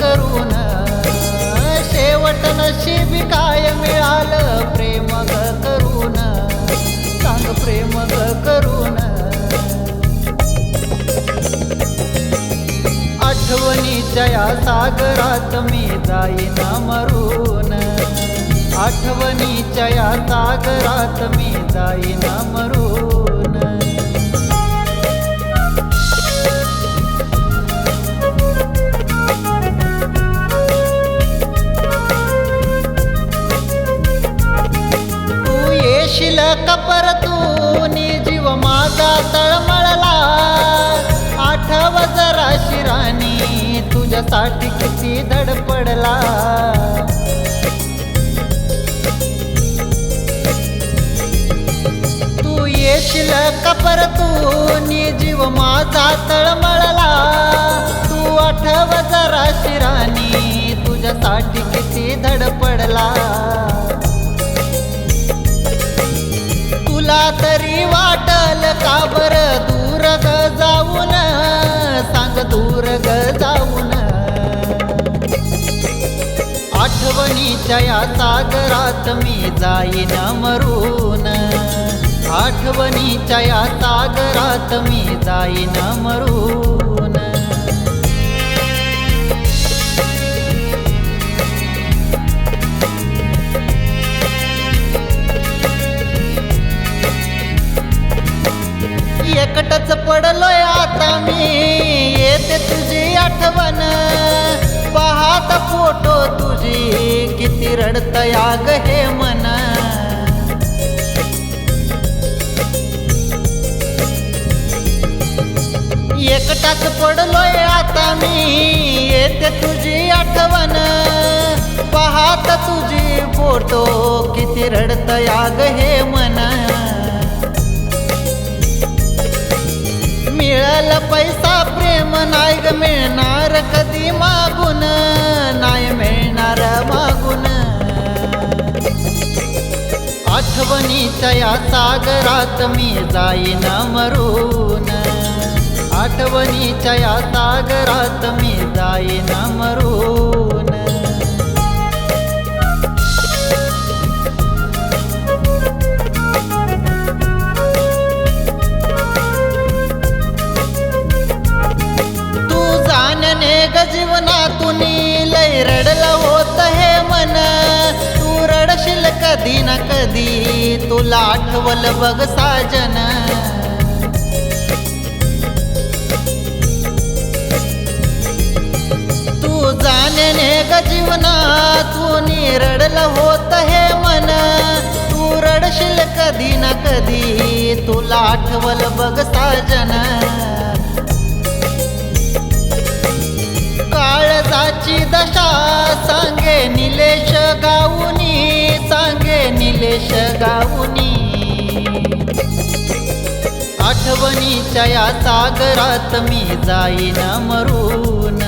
करून शेवट नशीबी काय मिळालं प्रेम ग करून सांग प्रेम ग करून आठवणीच्या या सागरात मी जाईना मरून. आठवणीच्या या सागरात मी जाईना मरून. तू कपर तू नी जीव माझा तळमळला. आठव जरा शिरानी तुझ्यासाठी किती धडपडला तू येशील कपर तू नी जीव माझा तळमळला. तुला तरी वाटल का बर दूर ग जाऊन? सांग दूर ग जाऊन. आठवणीच्या या सागरात मी जाईन मरून. आठवणीच्या या सागरात मी जाईन मरून. पडलोय आता मी. येते तुझी आठवण. पाहत फोटो तुझी. किती रडत याग हे मन. एकटाच पडलोय आता मी. येते तुझी आठवण. पाहत तुझी फोटो. किती रडत याग हे मन. मिळाल पैसा प्रेम नाही ग मिळणार कधी मागून नाही मिळणार मागून. आठवणीच्या या सागरात मी जाईन मरून. आठवणीच्या या सागरात मी जाईन मरून. अनेक जीवनातून लय रडलं होत हे मन तू रडशील कधी ना कधी तुला आठवल बघ साजन. तू जाणे नेग जीवनातून रडलं होत हे मन तू रडशील कधी ना कधी तुला आठवल बघ साजन. गाऊनी. आठवणीच्या या सागरात मी जाईन मरून.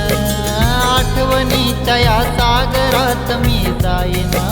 आठवणीच्या या सागरात मी जाईन